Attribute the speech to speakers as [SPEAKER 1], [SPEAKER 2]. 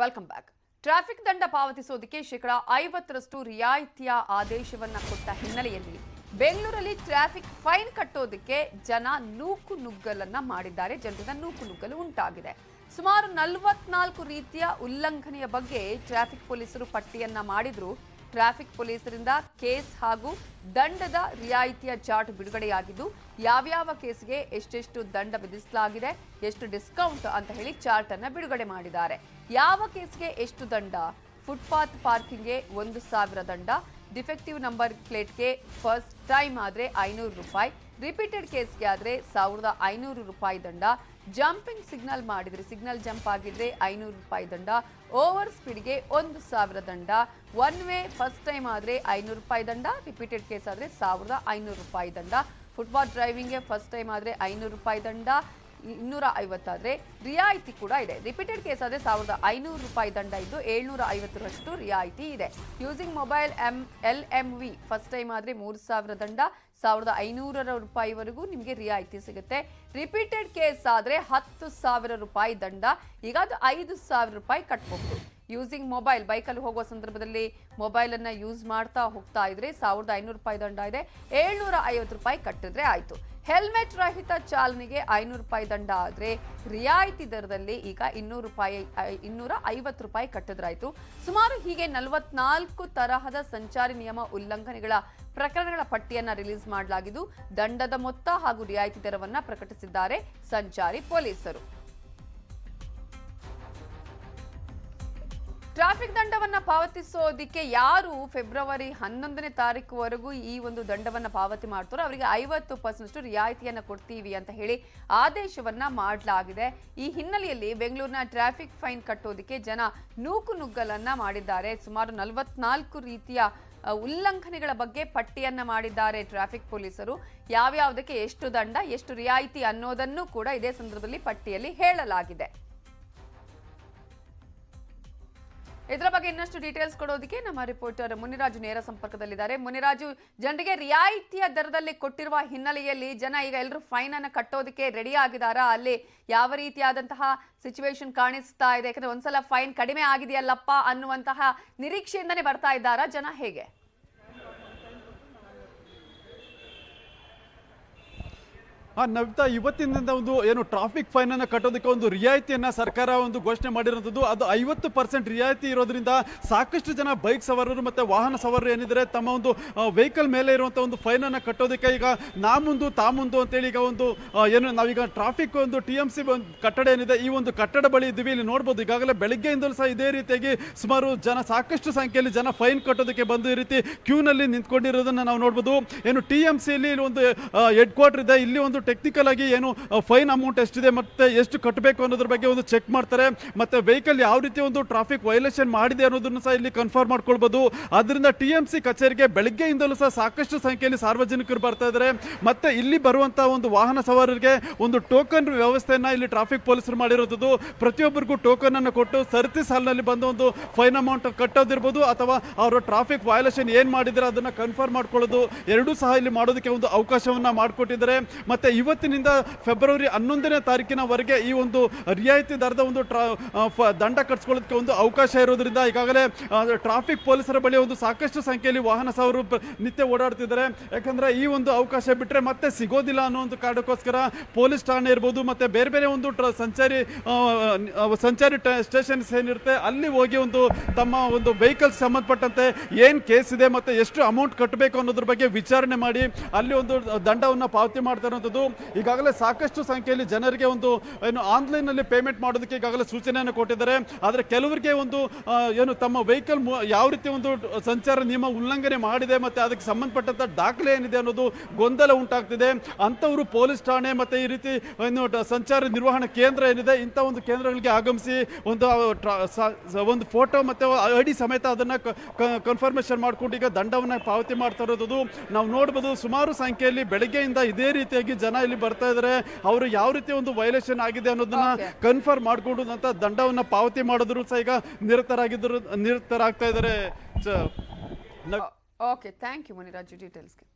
[SPEAKER 1] Welcome back traffic ದಂಡ ಪಾವತಿಸೋದಕ್ಕೆ ಶೇಕಡ ಐವತ್ತರಷ್ಟು ರಿಯಾಯಿತಿಯ ಆದೇಶವನ್ನ ಕೊಟ್ಟ ಹಿನ್ನೆಲೆಯಲ್ಲಿ ಬೆಂಗಳೂರಲ್ಲಿ ಟ್ರಾಫಿಕ್ ಫೈನ್ ಕಟ್ಟೋದಕ್ಕೆ ಜನ ನೂಕು ನುಗ್ಗಲನ್ನ ಮಾಡಿದ್ದಾರೆ. ಜನರಿಂದ ನೂಕು ನುಗ್ಗಲು ಉಂಟಾಗಿದೆ. ಸುಮಾರು ನಲವತ್ನಾಲ್ಕು ರೀತಿಯ ಉಲ್ಲಂಘನೆಯ ಬಗ್ಗೆ ಟ್ರಾಫಿಕ್ ಪೊಲೀಸರು ಪಟ್ಟಿಯನ್ನ ಮಾಡಿದ್ರು. ಟ್ರಾಫಿಕ್ ಪೊಲೀಸರಿಂದ ಕೇಸ್ ಹಾಗೂ ದಂಡದ ರಿಯಾಯಿತಿಯ ಚಾರ್ಟ್ ಬಿಡುಗಡೆಯಾಗಿದ್ದು, ಯಾವ್ಯಾವ ಕೇಸ್ಗೆ ಎಷ್ಟೆಷ್ಟು ದಂಡ ವಿಧಿಸಲಾಗಿದೆ, ಎಷ್ಟು ಡಿಸ್ಕೌಂಟ್ ಅಂತ ಹೇಳಿ ಚಾರ್ಟ್ ಅನ್ನ ಬಿಡುಗಡೆ ಮಾಡಿದ್ದಾರೆ. ಯಾವ ಕೇಸ್ಗೆ ಎಷ್ಟು ದಂಡ, ಫುಟ್ಪಾತ್ ಪಾರ್ಕಿಂಗ್ಗೆ ಒಂದು ಸಾವಿರ ದಂಡ, ಡಿಫೆಕ್ಟಿವ್ ನಂಬರ್ ಪ್ಲೇಟ್ಗೆ ಫಸ್ಟ್ ಟೈಮ್ ಆದರೆ ಐನೂರು ರೂಪಾಯಿ, ರಿಪೀಟೆಡ್ ಕೇಸ್ಗೆ ಆದರೆ ಸಾವಿರದ ಐನೂರು ರೂಪಾಯಿ ದಂಡ ಜಂಪಿಂಗ್ ಸಿಗ್ನಲ್ ಮಾಡಿದರೆ, ಸಿಗ್ನಲ್ ಜಂಪ್ ಆಗಿದ್ರೆ ಐನೂರು ರೂಪಾಯಿ ದಂಡ, ಓವರ್ ಸ್ಪೀಡ್ಗೆ ಒಂದು ಸಾವಿರ ದಂಡ, ಒನ್ ವೇ ಫಸ್ಟ್ ಟೈಮ್ ಆದರೆ ಐನೂರು ರೂಪಾಯಿ ದಂಡ, ರಿಪೀಟೆಡ್ ಕೇಸ್ ಆದರೆ ಸಾವಿರದ ಐನೂರು ರೂಪಾಯಿ ದಂಡ. ಫುಟ್ಬಾಲ್ ಡ್ರೈವಿಂಗ್ಗೆ ಫಸ್ಟ್ ಟೈಮ್ ಆದರೆ ಐನೂರು ರೂಪಾಯಿ ದಂಡ, ಇನ್ನೂರ ಐವತ್ತಾದರೆ ರಿಯಾಯಿತಿ ಕೂಡ ಇದೆ. ರಿಪೀಟೆಡ್ ಕೇಸ್ ಆದರೆ ಸಾವಿರದ ಐನೂರು ರೂಪಾಯಿ ದಂಡ ಇದ್ದು ಏಳ್ನೂರ ಐವತ್ತರಷ್ಟು ರಿಯಾಯಿತಿ ಇದೆ. Using mobile M, L M V first time ಆದರೆ ಮೂರು ಸಾವಿರ ದಂಡ ಸಾವಿರದ ಐನೂರ ರೂಪಾಯಿವರೆಗೂ ನಿಮಗೆ ರಿಯಾಯಿತಿ ಸಿಗುತ್ತೆ. ರಿಪೀಟೆಡ್ ಕೇಸ್ ಆದರೆ ಹತ್ತು ಸಾವಿರ ರೂಪಾಯಿ ದಂಡ, ಈಗ ಅದು ಐದು ಸಾವಿರ ರೂಪಾಯಿ ಕಟ್ಟಬಹುದು ಯೂಸಿಂಗ್ ಮೊಬೈಲ್ ಬೈಕಲ್ಲಿ ಹೋಗುವ ಸಂದರ್ಭದಲ್ಲಿ ಮೊಬೈಲನ್ನು ಯೂಸ್ ಮಾಡ್ತಾ ಹೋಗ್ತಾ ಇದ್ರೆ ಸಾವಿರದ ಐನೂರು ರೂಪಾಯಿ ದಂಡ ಇದೆ. ಏಳ್ನೂರ ಐವತ್ತು ರೂಪಾಯಿ ಕಟ್ಟಿದ್ರೆ ಆಯಿತು. ಹೆಲ್ಮೆಟ್ ರಹಿತ ಚಾಲನೆಗೆ ಐನೂರು ರೂಪಾಯಿ ದಂಡ ಆದರೆ ರಿಯಾಯಿತಿ ದರದಲ್ಲಿ ಈಗ ಇನ್ನೂರು ರೂಪಾಯಿ ಇನ್ನೂರ ಐವತ್ತು ರೂಪಾಯಿ ಕಟ್ಟಿದ್ರಾಯಿತು ಸುಮಾರು ಹೀಗೆ ನಲವತ್ನಾಲ್ಕು ತರಹದ ಸಂಚಾರಿ ನಿಯಮ ಉಲ್ಲಂಘನೆಗಳ ಪ್ರಕರಣಗಳ ಪಟ್ಟಿಯನ್ನ ರಿಲೀಸ್ ಮಾಡಲಾಗಿದ್ದು, ದಂಡದ ಮೊತ್ತ ಹಾಗೂ ರಿಯಾಯಿತಿ ದರವನ್ನ ಪ್ರಕಟಿಸಿದ್ದಾರೆ ಸಂಚಾರಿ ಪೊಲೀಸರು. ಟ್ರಾಫಿಕ್ ದಂಡವನ್ನ ಪಾವತಿಸೋದಿಕ್ಕೆ ಯಾರು ಫೆಬ್ರವರಿ ಹನ್ನೊಂದನೇ ತಾರೀಕುವರೆಗೂ ಈ ಒಂದು ದಂಡವನ್ನ ಪಾವತಿ ಮಾಡ್ತಾರೋ ಅವರಿಗೆ ಐವತ್ತು ಪರ್ಸೆಂಟ್ ರಿಯಾಯಿತಿಯನ್ನು ಕೊಡ್ತೀವಿ ಅಂತ ಹೇಳಿ ಆದೇಶವನ್ನ ಮಾಡಲಾಗಿದೆ. ಈ ಹಿನ್ನೆಲೆಯಲ್ಲಿ ಬೆಂಗಳೂರಿನ ಟ್ರಾಫಿಕ್ ಫೈನ್ ಕಟ್ಟೋದಿಕ್ಕೆ ಜನ ನೂಕು ನುಗ್ಗಲನ್ನ ಮಾಡಿದ್ದಾರೆ. ಸುಮಾರು ನಲವತ್ನಾಲ್ಕು ರೀತಿಯ ಉಲ್ಲಂಘನೆಗಳ ಬಗ್ಗೆ ಪಟ್ಟಿಯನ್ನ ಮಾಡಿದ್ದಾರೆ ಟ್ರಾಫಿಕ್ ಪೊಲೀಸರು. ಯಾವ್ಯಾವುದಕ್ಕೆ ಎಷ್ಟು ದಂಡ, ಎಷ್ಟು ರಿಯಾಯಿತಿ ಅನ್ನೋದನ್ನು ಕೂಡ ಇದೇ ಸಂದರ್ಭದಲ್ಲಿ ಪಟ್ಟಿಯಲ್ಲಿ ಹೇಳಲಾಗಿದೆ. ಇದರ ಬಗ್ಗೆ ಇನ್ನಷ್ಟು ಡೀಟೇಲ್ಸ್ ಕೊಡೋದಕ್ಕೆ ನಮ್ಮ ರಿಪೋರ್ಟರ್ ಮುನಿರಾಜು ನೇರ ಸಂಪರ್ಕದಲ್ಲಿದ್ದಾರೆ. ಮುನಿರಾಜು, ಜನರಿಗೆ ರಿಯಾಯಿತಿಯ ದರದಲ್ಲಿ ಕೊಟ್ಟಿರುವ ಹಿನ್ನೆಲೆಯಲ್ಲಿ ಜನ ಈಗ ಎಲ್ಲರೂ ಫೈನ್ ಅನ್ನು ಕಟ್ಟೋದಕ್ಕೆ ರೆಡಿ ಆಗಿದಾರಾ? ಅಲ್ಲಿ ಯಾವ ರೀತಿಯಾದಂತಹ ಸಿಚುವೇಶನ್ ಕಾಣಿಸ್ತಾ ಇದೆ? ಯಾಕಂದ್ರೆ ಒಂದ್ಸಲ ಫೈನ್ ಕಡಿಮೆ ಆಗಿದೆಯಲ್ಲಪ್ಪ ಅನ್ನುವಂತಹ ನಿರೀಕ್ಷೆಯಿಂದನೇ ಬರ್ತಾ ಇದ್ದಾರಾ ಜನ ಹೇಗೆ?
[SPEAKER 2] ನವಿತಾ ಇವತ್ತಿನಿಂದ ಒಂದು ಏನು ಟ್ರಾಫಿಕ್ ಫೈನ್ ಅನ್ನು ಕಟ್ಟೋದಕ್ಕೆ ಒಂದು ರಿಯಾಯಿತಿಯನ್ನ ಸರ್ಕಾರ ಒಂದು ಘೋಷಣೆ ಮಾಡಿರುವಂಥದ್ದು ಅದು ಐವತ್ತು ಪರ್ಸೆಂಟ್ ರಿಯಾಯಿತಿ ಇರೋದ್ರಿಂದ ಸಾಕಷ್ಟು ಜನ ಬೈಕ್ ಸವಾರರು ಮತ್ತೆ ವಾಹನ ಸವಾರರು ಏನಿದ್ರೆ ತಮ್ಮ ಒಂದು ವೆಹಿಕಲ್ ಮೇಲೆ ಇರುವಂಥ ಒಂದು ಫೈನ್ ಅನ್ನು ಕಟ್ಟೋದಕ್ಕೆ ಈಗ ನಾ ಮುಂದು ತಾ ಮುಂದು ಅಂತೇಳಿ ಈಗ ಒಂದು ಆ, ಏನು ನಾವೀಗ ಟ್ರಾಫಿಕ್ ಒಂದು ಟಿ ಎಂ ಸಿ ಕಟ್ಟಡ ಏನಿದೆ ಈ ಒಂದು ಕಟ್ಟಡ ಬಳಿ ಇದ್ದೀವಿ. ಇಲ್ಲಿ ನೋಡ್ಬೋದು ಈಗಾಗಲೇ ಬೆಳಗ್ಗೆಯಿಂದಲೂ ಸಹ ಇದೇ ರೀತಿಯಾಗಿ ಸುಮಾರು ಜನ ಸಾಕಷ್ಟು ಸಂಖ್ಯೆಯಲ್ಲಿ ಜನ ಫೈನ್ ಕಟ್ಟೋದಕ್ಕೆ ಬಂದು ಈ ರೀತಿ ಕ್ಯೂನಲ್ಲಿ ನಿಂತ್ಕೊಂಡಿರೋದನ್ನು ನಾವು ನೋಡ್ಬೋದು. ಏನು ಟಿ ಎಂ ಇಲ್ಲಿ ಒಂದು ಹೆಡ್ ಕ್ವಾರ್ಟರ್ ಇದೆ. ಇಲ್ಲಿ ಒಂದು ಟೆಕ್ನಿಕಲ್ ಆಗಿ ಏನು ಫೈನ್ ಅಮೌಂಟ್ ಎಷ್ಟಿದೆ ಮತ್ತೆ ಎಷ್ಟು ಕಟ್ಟಬೇಕು ಅನ್ನೋದ್ರ ಬಗ್ಗೆ ಒಂದು ಚೆಕ್ ಮಾಡ್ತಾರೆ. ಮತ್ತೆ ವೆಹಿಕಲ್ ಯಾವ ರೀತಿ ಒಂದು ಟ್ರಾಫಿಕ್ ವೈಲೇಷನ್ ಮಾಡಿದೆ ಅನ್ನೋದನ್ನು ಸಹ ಇಲ್ಲಿ ಕನ್ಫರ್ಮ್ ಮಾಡ್ಕೊಳ್ಬೋದು. ಅದರಿಂದ ಟಿ ಎಂ ಸಿ ಕಚೇರಿಗೆ ಬೆಳಗ್ಗೆಯಿಂದಲೂ ಸಹ ಸಾಕಷ್ಟು ಸಂಖ್ಯೆಯಲ್ಲಿ ಸಾರ್ವಜನಿಕರು ಬರ್ತಾ ಇದ್ದಾರೆ ಮತ್ತೆ ಇಲ್ಲಿ ಬರುವಂಥ ಒಂದು ವಾಹನ ಸವಾರರಿಗೆ ಒಂದು ಟೋಕನ್ ವ್ಯವಸ್ಥೆಯನ್ನ ಇಲ್ಲಿ ಟ್ರಾಫಿಕ್ ಪೊಲೀಸರು ಮಾಡಿರೋದು. ಪ್ರತಿಯೊಬ್ಬರಿಗೂ ಟೋಕನ್ ಅನ್ನು ಕೊಟ್ಟು ಸರತಿ ಸಾಲಿನಲ್ಲಿ ಬಂದು ಒಂದು ಫೈನ್ ಅಮೌಂಟ್ ಕಟ್ಟೋದಿರ್ಬೋದು ಅಥವಾ ಅವರು ಟ್ರಾಫಿಕ್ ವೈಲೇಷನ್ ಏನ್ ಮಾಡಿದ್ರೆ ಅದನ್ನ ಕನ್ಫರ್ಮ್ ಮಾಡ್ಕೊಳ್ಳೋದು. ಎರಡೂ ಸಹ ಇಲ್ಲಿ ಮಾಡೋದಕ್ಕೆ ಒಂದು ಅವಕಾಶವನ್ನ ಮಾಡಿಕೊಟ್ಟಿದ್ದಾರೆ. ಮತ್ತೆ ಇವತ್ತಿನಿಂದ ಫೆಬ್ರವರಿ ಹನ್ನೊಂದನೇ ತಾರೀಕಿನವರೆಗೆ ಈ ಒಂದು ರಿಯಾಯಿತಿ ದರದ ಒಂದು ಟ್ರಾ ದಂಡ ಕಟ್ಸ್ಕೊಳ್ಳೋದಕ್ಕೆ ಒಂದು ಅವಕಾಶ ಇರೋದ್ರಿಂದ ಈಗಾಗಲೇ ಟ್ರಾಫಿಕ್ ಪೊಲೀಸರ ಬಳಿ ಒಂದು ಸಾಕಷ್ಟು ಸಂಖ್ಯೆಯಲ್ಲಿ ವಾಹನ ಸವಾರರು ನಿತ್ಯ ಓಡಾಡ್ತಿದ್ದಾರೆ. ಯಾಕಂದ್ರೆ ಈ ಒಂದು ಅವಕಾಶ ಬಿಟ್ಟರೆ ಮತ್ತೆ ಸಿಗೋದಿಲ್ಲ ಅನ್ನೋ ಒಂದು ಕಾರಣಕ್ಕೋಸ್ಕರ ಪೊಲೀಸ್ ಠಾಣೆ ಇರ್ಬೋದು, ಮತ್ತೆ ಬೇರೆ ಬೇರೆ ಒಂದು ಟ್ರ- ಸಂಚಾರಿ ಸಂಚಾರಿ ಸ್ಟೇಷನ್ಸ್ ಏನಿರುತ್ತೆ, ಅಲ್ಲಿ ಹೋಗಿ ಒಂದು ತಮ್ಮ ಒಂದು ವೆಹಿಕಲ್ ಸಂಬಂಧಪಟ್ಟಂತೆ ಏನು ಕೇಸ್ ಇದೆ ಮತ್ತೆ ಎಷ್ಟು ಅಮೌಂಟ್ ಕಟ್ಟಬೇಕು ಅನ್ನೋದ್ರ ಬಗ್ಗೆ ವಿಚಾರಣೆ ಮಾಡಿ ಅಲ್ಲಿ ಒಂದು ದಂಡವನ್ನು ಪಾವತಿ ಮಾಡ್ತಾ ಈಗಾಗಲೇ ಸಾಕಷ್ಟು ಸಂಖ್ಯೆಯಲ್ಲಿ ಜನರಿಗೆ ಒಂದು, ಏನು ಆನ್ಲೈನಲ್ಲಿ ಪೇಮೆಂಟ್ ಮಾಡೋದಕ್ಕೆ ಈಗಾಗಲೇ ಸೂಚನೆಯನ್ನು ಕೊಟ್ಟಿದ್ದಾರೆ. ಆದರೆ ಕೆಲವರಿಗೆ ಒಂದು ಏನು, ತಮ್ಮ ವೆಹಿಕಲ್ ಯಾವ ರೀತಿ ಒಂದು ಸಂಚಾರ ನಿಯಮ ಉಲ್ಲಂಘನೆ ಮಾಡಿದೆ ಮತ್ತು ಅದಕ್ಕೆ ಸಂಬಂಧಪಟ್ಟಂಥ ದಾಖಲೆ ಏನಿದೆ ಅನ್ನೋದು ಗೊಂದಲ ಉಂಟಾಗ್ತಿದೆ. ಅಂಥವರು ಪೊಲೀಸ್ ಠಾಣೆ ಮತ್ತು ಈ ರೀತಿ, ಏನು ಸಂಚಾರ ನಿರ್ವಹಣಾ ಕೇಂದ್ರ ಏನಿದೆ, ಇಂಥ ಒಂದು ಕೇಂದ್ರಗಳಿಗೆ ಆಗಮಿಸಿ ಒಂದು ಒಂದು ಫೋಟೋ ಮತ್ತು ಐ ಡಿ ಸಮೇತ ಅದನ್ನು ಕನ್ಫರ್ಮೇಶನ್ ಮಾಡ್ಕೊಂಡು ಈಗ ದಂಡವನ್ನು ಪಾವತಿ ಮಾಡ್ತಾ ಇರೋದು. ನಾವು ನೋಡ್ಬೋದು ಸುಮಾರು ಸಂಖ್ಯೆಯಲ್ಲಿ ಬೆಳಗ್ಗೆಯಿಂದ ಇದೇ ರೀತಿಯಾಗಿ ಜನ ಇಲ್ಲಿ ಬರ್ತಾ ಇದ್ದಾರೆ ಅವರು ಯಾವ ರೀತಿ ಒಂದು ವೈಲೇಷನ್ ಆಗಿದೆ ಅನ್ನೋದನ್ನ ಕನ್ಫರ್ಮ್ ಮಾಡ್ಕೊಂಡು ದಂಡವನ್ನ ಪಾವತಿ ಮಾಡಿದ್ರು ಸಹ ಈಗ ನಿರತರಾಗಿದ್ರು ನಿರತರಾಗ್ತಾ ಇದ್ದಾರೆ
[SPEAKER 1] ಓಕೆ ಥ್ಯಾಂಕ್ ಯು ಮುನಿರಾಜು ಡೀಟೇಲ್ಸ್ಗೆ